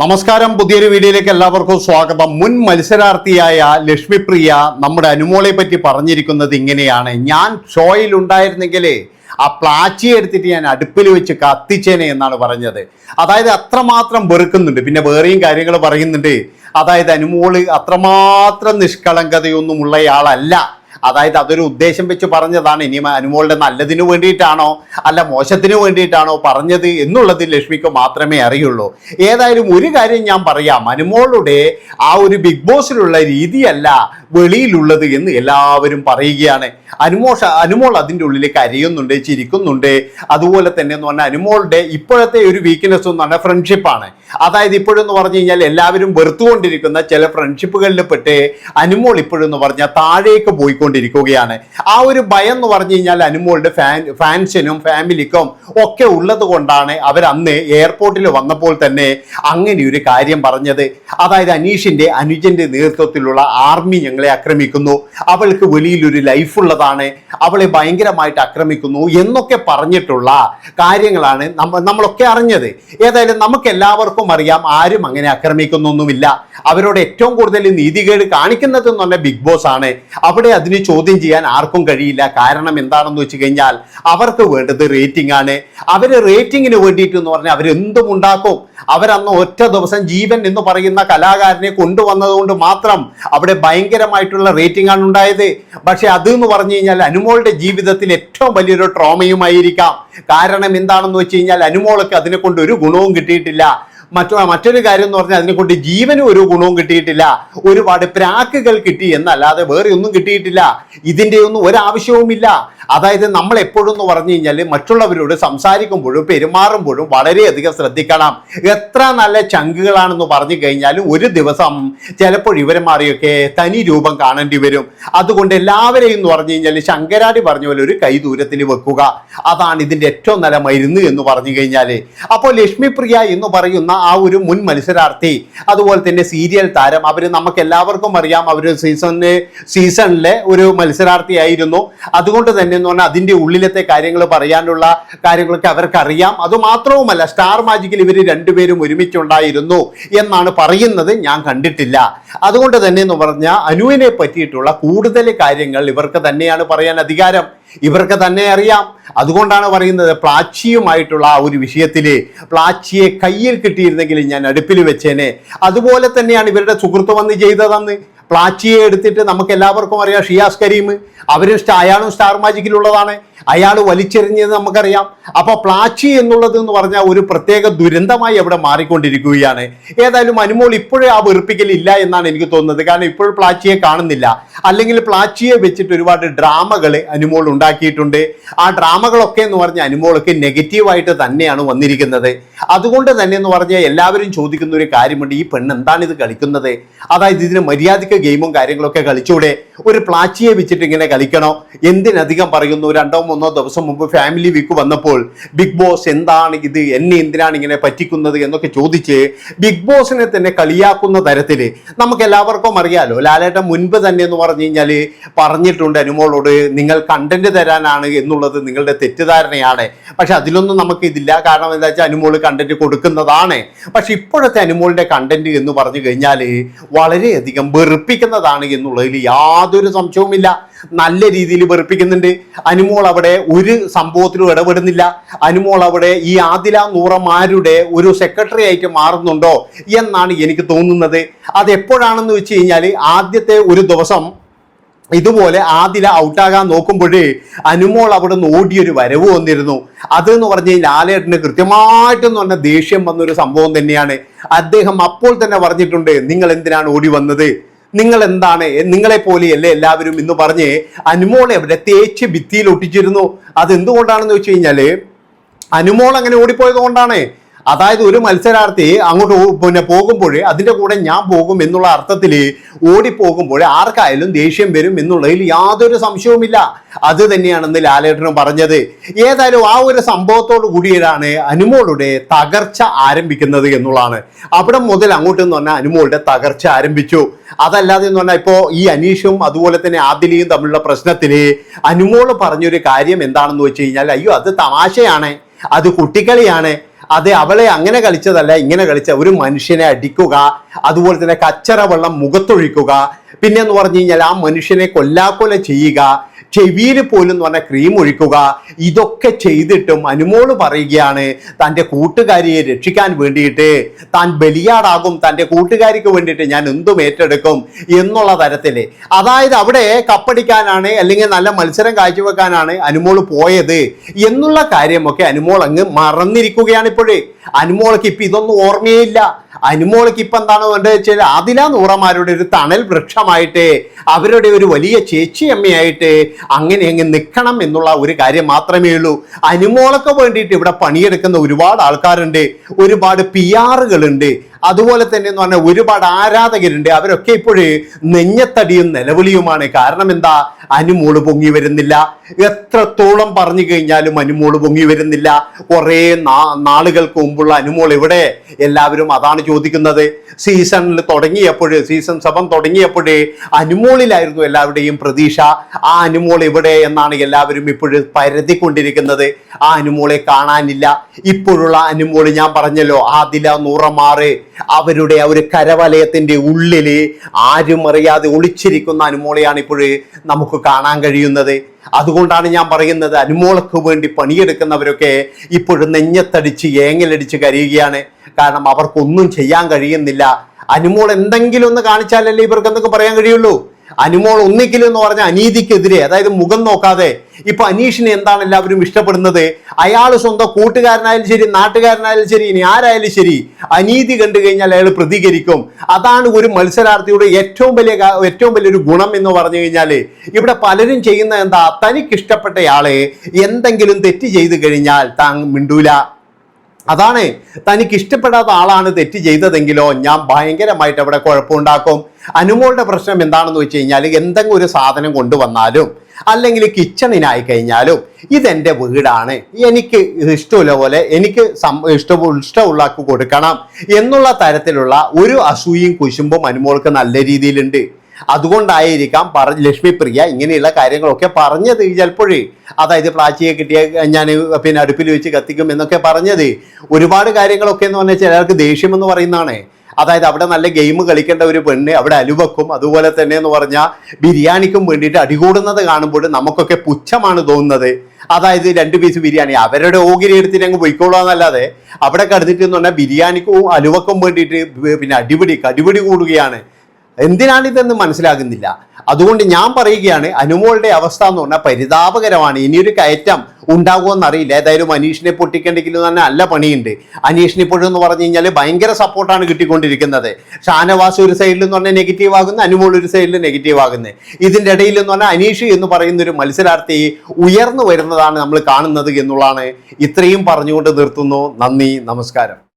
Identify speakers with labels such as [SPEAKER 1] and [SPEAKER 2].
[SPEAKER 1] നമസ്കാരം. പുതിയൊരു വീഡിയോയിലേക്ക് എല്ലാവർക്കും സ്വാഗതം. മുൻ മത്സരാർത്ഥിയായ ലക്ഷ്മിപ്രിയ നമ്മുടെ അനുമോളെ പറ്റി പറഞ്ഞിരിക്കുന്നത് ഇങ്ങനെയാണ്. ഞാൻ ഷോയിൽ ഉണ്ടായിരുന്നെങ്കിലേ ആ പ്ലാച്ചി എടുത്തിട്ട് ഞാൻ അടുപ്പിൽ വെച്ച് കത്തിച്ചേനെ എന്നാണ് പറഞ്ഞത്. അതായത് അത്രമാത്രം വെറുക്കുന്നുണ്ട്. പിന്നെ വേറെയും കാര്യങ്ങൾ പറയുന്നുണ്ട്. അതായത് അനുമോൾ അത്രമാത്രം നിഷ്കളങ്കതയൊന്നും ഉള്ളയാളല്ല അതായത് അതൊരു ഉദ്ദേശം വെച്ച് പറഞ്ഞതാണ്. ഇനി അനുമോളുടെ നല്ലതിനു വേണ്ടിയിട്ടാണോ അല്ല മോശത്തിന് വേണ്ടിയിട്ടാണോ പറഞ്ഞത് എന്നുള്ളത് ലക്ഷ്മിക്ക് മാത്രമേ അറിയുള്ളൂ. ഏതായാലും ഒരു കാര്യം ഞാൻ പറയാം. അനുമോളുടെ ആ ഒരു ബിഗ് ബോസിലുള്ള രീതിയല്ല വെളിയിലുള്ളത് എന്ന് എല്ലാവരും പറയുകയാണ്. അനുമോഷ അനുമോൾ അതിന്റെ ഉള്ളിൽ കരയുന്നുണ്ട് ചിരിക്കുന്നുണ്ട്. അതുപോലെ തന്നെ എന്ന് പറഞ്ഞാൽ അനുമോളുടെ ഇപ്പോഴത്തെ ഒരു വീക്ക്നെസ് എന്ന് പറഞ്ഞാൽ ഫ്രണ്ട്ഷിപ്പാണ് അതായത് ഇപ്പോഴെന്ന് പറഞ്ഞു കഴിഞ്ഞാൽ എല്ലാവരും വെറുത്തുകൊണ്ടിരിക്കുന്ന ചില ഫ്രണ്ട്ഷിപ്പുകളിൽ പെട്ട് അനുമോൾ ഇപ്പോഴെന്ന് പറഞ്ഞാൽ താഴേക്ക് പോയിക്കൊണ്ടിരിക്കുകയാണ്. ആ ഒരു ഭയം എന്ന് പറഞ്ഞു കഴിഞ്ഞാൽ അനുമോളുടെ ഫാൻ ഫാൻസിനും ഫാമിലിക്കും ഒക്കെ ഉള്ളത് കൊണ്ടാണ് അവരന്ന് എയർപോർട്ടിൽ വന്നപ്പോൾ തന്നെ അങ്ങനെ ഒരു കാര്യം പറഞ്ഞത്. അതായത് അനീഷിന്റെ അനുജന്റെ നേതൃത്വത്തിലുള്ള ആർമി ഞങ്ങളെ ആക്രമിക്കുന്നു. അവൾക്ക് വെളിയിലൊരു ലൈഫ് ഉള്ളതാണ്. അവളെ ഭയങ്കരമായിട്ട് ആക്രമിക്കുന്നു എന്നൊക്കെ പറഞ്ഞിട്ടുള്ള കാര്യങ്ങളാണ് നമ്മ നമ്മളൊക്കെ അറിഞ്ഞത്. ഏതായാലും നമുക്ക് എല്ലാവർക്കും അറിയാം ആരും അങ്ങനെ ആക്രമിക്കുന്നൊന്നുമില്ല. അവരോട് ഏറ്റവും കൂടുതൽ നീതികേട് കാണിക്കുന്നത് എന്ന് പറഞ്ഞ ബിഗ് ബോസ് ആണ്. അവിടെ അതിന് ചോദ്യം ചെയ്യാൻ ആർക്കും കഴിയില്ല. കാരണം എന്താണെന്ന് വെച്ച് കഴിഞ്ഞാൽ അവർക്ക് വേണ്ടത് റേറ്റിംഗ് ആണ്. അവർ റേറ്റിങ്ങിന് വേണ്ടിയിട്ട് എന്ന് പറഞ്ഞാൽ അവരെന്തും ഉണ്ടാക്കും. അവരന്ന് ഒറ്റ ദിവസം ജീവൻ എന്ന് പറയുന്ന കലാകാരനെ കൊണ്ടുവന്നതുകൊണ്ട് മാത്രം അവിടെ ഭയങ്കരമായിട്ടുള്ള റേറ്റിംഗ് ആണ് ഉണ്ടായത്. പക്ഷെ അത് എന്ന് പറഞ്ഞു കഴിഞ്ഞാൽ അനുമോളുടെ ജീവിതത്തിൽ ഏറ്റവും വലിയൊരു ട്രോമയുമായിരിക്കാം കാരണം എന്താണെന്ന് വെച്ച് കഴിഞ്ഞാൽ അനുമോൾക്ക് അതിനെ കൊണ്ട് ഒരു ഗുണവും കിട്ടിയിട്ടില്ല. മറ്റു മറ്റൊരു കാര്യം എന്ന് പറഞ്ഞാൽ അതിനെ കൊണ്ട് ജീവനും ഒരു ഗുണവും കിട്ടിയിട്ടില്ല. ഒരുപാട് പ്രാക്കുകൾ കിട്ടി എന്നല്ലാതെ വേറെ ഒന്നും കിട്ടിയിട്ടില്ല. ഇതിന്റെ ഒന്നും ഒരാവശ്യവുമില്ല. അതായത് നമ്മൾ എപ്പോഴും എന്ന് പറഞ്ഞു കഴിഞ്ഞാൽ മറ്റുള്ളവരോട് സംസാരിക്കുമ്പോഴും പെരുമാറുമ്പോഴും വളരെയധികം ശ്രദ്ധിക്കണം. എത്ര നല്ല ചങ്കുകളാണെന്ന് പറഞ്ഞു കഴിഞ്ഞാലും ഒരു ദിവസം ചിലപ്പോൾ ഇവരെ മാറിയൊക്കെ തനി രൂപം കാണേണ്ടി വരും. അതുകൊണ്ട് എല്ലാവരെയും എന്ന് പറഞ്ഞു കഴിഞ്ഞാൽ ശങ്കരാടി പറഞ്ഞ പോലെ ഒരു കൈ ദൂരത്തിൽ വെക്കുക. അതാണ് ഇതിന്റെ ഏറ്റവും നല്ല മരുന്ന് എന്ന് പറഞ്ഞു കഴിഞ്ഞാൽ അപ്പോൾ ലക്ഷ്മിപ്രിയ എന്ന് പറയുന്ന ആ ഒരു മുൻ മത്സരാർത്ഥി അതുപോലെ തന്നെ സീരിയൽ താരം അവർ നമുക്ക് എല്ലാവർക്കും അറിയാം അവർ സീസണിന് സീസണിലെ ഒരു മത്സരാർത്ഥിയായിരുന്നു അതുകൊണ്ട് തന്നെ എന്ന് പറഞ്ഞാൽ അതിന്റെ ഉള്ളിലത്തെ കാര്യങ്ങൾ പറയാനുള്ള കാര്യങ്ങളൊക്കെ അവർക്കറിയാം. അതുമാത്രവുമല്ല സ്റ്റാർ മാജിക്കിൽ ഇവർ രണ്ടുപേരും ഒരുമിച്ചുണ്ടായിരുന്നു എന്നാണ് പറയുന്നത് ഞാൻ കണ്ടിട്ടില്ല. അതുകൊണ്ട് തന്നെ എന്ന് പറഞ്ഞാൽ അനുവിനെ പറ്റിയിട്ടുള്ള കൂടുതൽ കാര്യങ്ങൾ ഇവർക്ക് തന്നെയാണ് പറയാൻ അധികാരം. ഇവർക്ക് തന്നെ അറിയാം. അതുകൊണ്ടാണ് പറയുന്നത് പ്ലാച്ചിയുമായിട്ടുള്ള ആ ഒരു വിഷയത്തിൽ പ്ലാച്ചിയെ കയ്യിൽ കിട്ടിയിരുന്നെങ്കിൽ ഞാൻ അടുപ്പിൽ വെച്ചേനെ. അതുപോലെ തന്നെയാണ് ഇവരുടെ സുഹൃത്ത് വന്ന് ചെയ്തതെന്ന്. പ്ലാച്ചിയെ എടുത്തിട്ട് നമുക്ക് എല്ലാവർക്കും അറിയാം ഷിയാസ് കരീം. അവരും അയാളും സ്റ്റാർ മാജിക്കിലുള്ളതാണ്. അയാൾ വലിച്ചെറിഞ്ഞത് നമുക്കറിയാം. അപ്പോൾ പ്ലാച്ചി എന്നുള്ളത് എന്ന് പറഞ്ഞാൽ ഒരു പ്രത്യേക ദുരന്തമായി അവിടെ മാറിക്കൊണ്ടിരിക്കുകയാണ്. ഏതായാലും അനുമോൾ ഇപ്പോഴേ ആ വെറുപ്പിക്കലില്ല എന്നാണ് എനിക്ക് തോന്നുന്നത്. കാരണം ഇപ്പോഴും പ്ലാച്ചിയെ കാണുന്നില്ല. അല്ലെങ്കിൽ പ്ലാച്ചിയെ വെച്ചിട്ട് ഒരുപാട് ഡ്രാമകൾ അനുമോൾ ഉണ്ടാക്കിയിട്ടുണ്ട്. ആ ഡ്രാമകളൊക്കെ എന്ന് പറഞ്ഞാൽ അനുമോളൊക്കെ നെഗറ്റീവായിട്ട് തന്നെയാണ് വന്നിരിക്കുന്നത്. അതുകൊണ്ട് തന്നെ എന്ന് പറഞ്ഞാൽ എല്ലാവരും ചോദിക്കുന്ന ഒരു കാര്യമുണ്ട്. ഈ പെണ്ണ് എന്താണ് ഇത് കളിക്കുന്നത്? അതായത് ഇതിന് മര്യാദയ്ക്ക് ഗെയിമും കാര്യങ്ങളൊക്കെ കളിച്ചൂടെ? ഒരു പ്ലാച്ചിയെ വെച്ചിട്ട് ഇങ്ങനെ കളിക്കണോ? എന്തിനധികം പറയുന്നു? രണ്ടോ മൂന്നോ ദിവസം മുമ്പ് ഫാമിലി വീക്ക് വന്നപ്പോൾ ബിഗ് ബോസ് എന്താണ് ഇത്? എന്നെ എന്തിനാണ് ഇങ്ങനെ പറ്റിക്കുന്നത്? എന്നൊക്കെ ചോദിച്ച് ബിഗ് ബോസിനെ തന്നെ കളിയാക്കുന്ന തരത്തിൽ നമുക്ക് എല്ലാവർക്കും അറിയാലോ. ലാലേട്ടൻ മുൻപ് തന്നെ എന്ന് പറഞ്ഞു കഴിഞ്ഞാൽ പറഞ്ഞിട്ടുണ്ട് അനുമോളോട് നിങ്ങൾ കണ്ടന്റ് തരാനാണ് എന്നുള്ളത് നിങ്ങളുടെ തെറ്റിദ്ധാരണയാണ്. പക്ഷെ അതിലൊന്നും നമുക്ക് ഇതില്ല. കാരണം എന്താ വെച്ചാൽ അനുമോൾ കണ്ടന്റ് കൊടുക്കുന്നതാണ്. പക്ഷെ ഇപ്പോഴത്തെ അനുമോളിന്റെ കണ്ടന്റ് എന്ന് പറഞ്ഞു കഴിഞ്ഞാൽ വളരെയധികം വെറുപ്പിക്കുന്നതാണ് എന്നുള്ളതിൽ യാതൊരു സംശയവുമില്ല. നല്ല രീതിയിൽ വെറുപ്പിക്കുന്നുണ്ട്. അനുമോൾ അവിടെ ഒരു സംഭവത്തിലും ഇടപെടുന്നില്ല. അനുമോൾ അവിടെ ഈ ആദില നൂറമാരുടെ ഒരു സെക്രട്ടറി ആയിട്ട് മാറുന്നുണ്ടോ എന്നാണ് എനിക്ക് തോന്നുന്നത്. അത് എപ്പോഴാണെന്ന് വെച്ച് കഴിഞ്ഞാൽ ആദ്യത്തെ ഒരു ദിവസം ഇതുപോലെ ആദില ഔട്ടാകാൻ നോക്കുമ്പോഴേ അനുമോൾ അവിടെ നിന്ന് ഓടിയൊരു വരവ് വന്നിരുന്നു. അതെന്ന് പറഞ്ഞു കഴിഞ്ഞാൽ ലാലേട്ടന് കൃത്യമായിട്ടെന്ന് പറഞ്ഞ ദേഷ്യം വന്നൊരു സംഭവം തന്നെയാണ്. അദ്ദേഹം അപ്പോൾ തന്നെ പറഞ്ഞിട്ടുണ്ട് നിങ്ങൾ എന്തിനാണ് ഓടി വന്നത്? നിങ്ങൾ എന്താണ് നിങ്ങളെ പോലെയല്ലേ എല്ലാവരും എന്ന് പറഞ്ഞ് അനുമോളെ അവിടെ തേച്ച് ഭിത്തിയിൽ ഒട്ടിച്ചിരുന്നു. അതെന്തുകൊണ്ടാണെന്ന് വെച്ച് കഴിഞ്ഞാൽ അനുമോൾ അങ്ങനെ ഓടിപ്പോയത് കൊണ്ടാണ് അതായത് ഒരു മത്സരാർത്ഥി അങ്ങോട്ട് പിന്നെ പോകുമ്പോൾ അതിന്റെ കൂടെ ഞാൻ പോകും എന്നുള്ള അർത്ഥത്തിൽ ഓടിപ്പോകുമ്പോൾ ആർക്കായാലും ദേഷ്യം വരും എന്നുള്ളതിൽ യാതൊരു സംശയവുമില്ല. അത് തന്നെയാണെന്ന് ലാലേട്ടനും പറഞ്ഞത്. ഏതായാലും ആ ഒരു സംഭവത്തോടു കൂടിയാണ് അനുമോളുടെ തകർച്ച ആരംഭിക്കുന്നത് എന്നുള്ളതാണ്. അവിടെ മുതൽ അങ്ങോട്ട് എന്ന് പറഞ്ഞാൽ അനുമോളുടെ തകർച്ച ആരംഭിച്ചു. അതല്ലാതെ എന്ന് പറഞ്ഞാൽ ഇപ്പോൾ ഈ അനീഷും അതുപോലെ തന്നെ ആദിലിയും തമ്മിലുള്ള പ്രശ്നത്തിൽ അനുമോൾ പറഞ്ഞൊരു കാര്യം എന്താണെന്ന് വെച്ച് കഴിഞ്ഞാൽ അയ്യോ അത് തമാശയാണ്. അത് കുട്ടിക്കളിയാണ് അതെ അവളെ അങ്ങനെ കളിച്ചതല്ല ഇങ്ങനെ കളിച്ച ഒരു മനുഷ്യനെ അടിക്കുക അതുപോലെ തന്നെ കച്ചറ വെള്ളം മുഖത്തൊഴിക്കുക പിന്നെ എന്ന് പറഞ്ഞു കഴിഞ്ഞാൽ ആ മനുഷ്യനെ കൊല്ലാക്കൊല ചെയ്യുക ചെവിയിൽ പോലും എന്ന് പറഞ്ഞാൽ ക്രീം ഒഴിക്കുക. ഇതൊക്കെ ചെയ്തിട്ടും അനുമോൾ പറയുകയാണ് തന്റെ കൂട്ടുകാരിയെ രക്ഷിക്കാൻ വേണ്ടിയിട്ട്. താൻ ബലിയാടാകും തന്റെ കൂട്ടുകാരിക്ക് വേണ്ടിയിട്ട് ഞാൻ എന്തും ഏറ്റെടുക്കും എന്നുള്ള തരത്തിൽ അതായത് അവിടെ കപ്പടിക്കാനാണ് അല്ലെങ്കിൽ നല്ല മത്സരം കാഴ്ചവെക്കാനാണ് അനുമോൾ പോയത് എന്നുള്ള കാര്യമൊക്കെ അനുമോൾ അങ്ങ് മറന്നിരിക്കുകയാണ് ഇപ്പോഴേ. അനുമോൾക്ക് ഇപ്പം ഇതൊന്നും ഓർമ്മയില്ല. അനുമോൾക്ക് ഇപ്പം എന്താണ് വേണ്ടത് വെച്ചാൽ ആദില നൂറമാരുടെ ഒരു തണൽ വൃക്ഷമായിട്ട് അവരുടെ ഒരു വലിയ ചേച്ചിയമ്മയായിട്ട് അങ്ങനെ അങ്ങ് നിൽക്കണം എന്നുള്ള ഒരു കാര്യം മാത്രമേ ഉള്ളൂ. അനുമോളൊക്കെ വേണ്ടിയിട്ട് ഇവിടെ പണിയെടുക്കുന്ന ഒരുപാട് ആൾക്കാരുണ്ട്. ഒരുപാട് പി ആറുകളുണ്ട് അതുപോലെ തന്നെ എന്ന് പറഞ്ഞാൽ ഒരുപാട് ആരാധകരുണ്ട്. അവരൊക്കെ ഇപ്പോഴേ നെഞ്ഞത്തടിയും നിലവിളിയുമാണ്. കാരണം എന്താ? അനുമോൾ പൊങ്ങി വരുന്നില്ല. എത്രത്തോളം പറഞ്ഞു കഴിഞ്ഞാലും അനുമോൾ പൊങ്ങി വരുന്നില്ല. കുറേ നാളുകൾക്ക് മുമ്പുള്ള അനുമോൾ എവിടെ എല്ലാവരും അതാണ് ചോദിക്കുന്നത്. സീസണിൽ തുടങ്ങിയപ്പോൾ സീസൺ സഭം തുടങ്ങിയപ്പോഴേ അനുമോളിലായിരുന്നു എല്ലാവരുടെയും പ്രതീക്ഷ. ആ അനുമോൾ എവിടെ എന്നാണ് എല്ലാവരും ഇപ്പോഴും പരതിക്കൊണ്ടിരിക്കുന്നത്. ആ അനുമോളെ കാണാനില്ല. ഇപ്പോഴുള്ള അനുമോൾ ഞാൻ പറഞ്ഞല്ലോ ആദില നൂറമാറ് അവരുടെ ആ ഒരു കരവലയത്തിന്റെ ഉള്ളിൽ ആരും അറിയാതെ ഒളിച്ചിരിക്കുന്ന അനുമോളെയാണ് ഇപ്പോൾ നമുക്ക് കാണാൻ കഴിയുന്നത്. അതുകൊണ്ടാണ് ഞാൻ പറയുന്നത് അനുമോളക്ക് വേണ്ടി പണിയെടുക്കുന്നവരൊക്കെ ഇപ്പോഴും നെഞ്ഞത്തടിച്ച് ഏങ്ങലടിച്ച് കരയുകയാണ്. കാരണം അവർക്കൊന്നും ചെയ്യാൻ കഴിയുന്നില്ല. അനുമോൾ എന്തെങ്കിലും ഒന്ന് കാണിച്ചാലല്ലേ ഇവർക്ക് എന്തൊക്കെ പറയാൻ കഴിയുള്ളൂ? അനുമോൾ ഒന്നിക്കലും എന്ന് പറഞ്ഞ അനീതിക്കെതിരെ അതായത് മുഖം നോക്കാതെ ഇപ്പൊ അനീഷിനെ എന്താണ് എല്ലാവരും ഇഷ്ടപ്പെടുന്നത്? അയാൾ സ്വന്തം കൂട്ടുകാരനായാലും ശരി നാട്ടുകാരനായാലും ശരി ഇനി ആരായാലും ശരി അനീതി കണ്ടു കഴിഞ്ഞാൽ അയാൾ പ്രതികരിക്കും. അതാണ് ഒരു മത്സരാർത്ഥിയുടെ ഏറ്റവും വലിയ ഏറ്റവും വലിയൊരു ഗുണം എന്ന് പറഞ്ഞു കഴിഞ്ഞാൽ ഇവിടെ പലരും ചെയ്യുന്ന എന്താ തനിക്ക് ഇഷ്ടപ്പെട്ടയാളെ എന്തെങ്കിലും തെറ്റ് ചെയ്തു കഴിഞ്ഞാൽ താൻ മിണ്ടൂല. അതാണ് തനിക്ക് ഇഷ്ടപ്പെടാത്ത ആളാണ് തെറ്റ് ചെയ്തതെങ്കിലോ ഞാൻ ഭയങ്കരമായിട്ട് അവിടെ കുഴപ്പമുണ്ടാക്കും. അനുമോളുടെ പ്രശ്നം എന്താണെന്ന് വെച്ച് കഴിഞ്ഞാൽ എന്തെങ്കിലും ഒരു സാധനം കൊണ്ടുവന്നാലും അല്ലെങ്കിൽ കിച്ചണിനായി കഴിഞ്ഞാലും ഇതെന്റെ വീടാണ്. എനിക്ക് ഇഷ്ടമുള്ള പോലെ എനിക്ക് ഇഷ്ടം ഇഷ്ടമുള്ളാക്കി കൊടുക്കണം എന്നുള്ള തരത്തിലുള്ള ഒരു അസൂയും കുശുമ്പും അനുമോൾക്ക് നല്ല രീതിയിലുണ്ട്. അതുകൊണ്ടായിരിക്കാം പറ ലക്ഷ്മി പ്രിയ ഇങ്ങനെയുള്ള കാര്യങ്ങളൊക്കെ പറഞ്ഞത് ചിലപ്പോഴേ. അതായത് പ്ലാച്ചിയെ കിട്ടിയ ഞാൻ പിന്നെ അടുപ്പിൽ വെച്ച് കത്തിക്കും എന്നൊക്കെ പറഞ്ഞത്. ഒരുപാട് കാര്യങ്ങളൊക്കെ എന്ന് പറഞ്ഞാൽ ചിലർക്ക് ദേഷ്യം എന്ന് പറയുന്നതാണ്. അതായത് അവിടെ നല്ല ഗെയിം കളിക്കേണ്ട ഒരു പെണ്ണ് അവിടെ അലുവക്കും അതുപോലെ തന്നെ എന്ന് പറഞ്ഞാൽ ബിരിയാണിക്കും വേണ്ടിയിട്ട് അടികൂടുന്നത് കാണുമ്പോൾ നമുക്കൊക്കെ പുച്ഛമാണ് തോന്നുന്നത്. അതായത് രണ്ട് പീസ് ബിരിയാണി. അവരുടെ ഓഗിരി എടുത്തിട്ട് അങ്ങ് പോയിക്കോളാന്നല്ലാതെ അവിടെ കടന്നിട്ട് എന്ന് പറഞ്ഞാൽ ബിരിയാണിക്കും അലുവക്കും വേണ്ടിയിട്ട് പിന്നെ അടിപിടി കടിപിടി കൂടുകയാണ്. എന്തിനാണ് ഇതെന്ന് മനസ്സിലാകുന്നില്ല. അതുകൊണ്ട് ഞാൻ പറയുകയാണ് അനുമോളുടെ അവസ്ഥ എന്ന് പറഞ്ഞാൽ പരിതാപകരമാണ്. ഇനിയൊരു കയറ്റം ഉണ്ടാകുമെന്ന് അറിയില്ല ഏതായാലും അനീഷിനെ പൊട്ടിക്കേണ്ടെങ്കിലും തന്നെ നല്ല പണിയുണ്ട്. അനീഷിന് ഇപ്പോഴും എന്ന് പറഞ്ഞു കഴിഞ്ഞാൽ ഭയങ്കര സപ്പോർട്ടാണ് കിട്ടിക്കൊണ്ടിരിക്കുന്നത്. ഷാനവാസ് ഒരു സൈഡിൽ എന്ന് പറഞ്ഞാൽ നെഗറ്റീവ് ആകുന്നു അനുമോൾ ഒരു സൈഡിൽ നെഗറ്റീവ് ആകുന്നത് ഇതിന്റെ ഇടയിൽ എന്ന് പറഞ്ഞാൽ അനീഷ് എന്ന് പറയുന്ന ഒരു മത്സരാർത്ഥി ഉയർന്നു വരുന്നതാണ് നമ്മൾ കാണുന്നത് എന്നുള്ളതാണ് ഇത്രയും പറഞ്ഞുകൊണ്ട് നിർത്തുന്നു. നന്ദി നമസ്കാരം.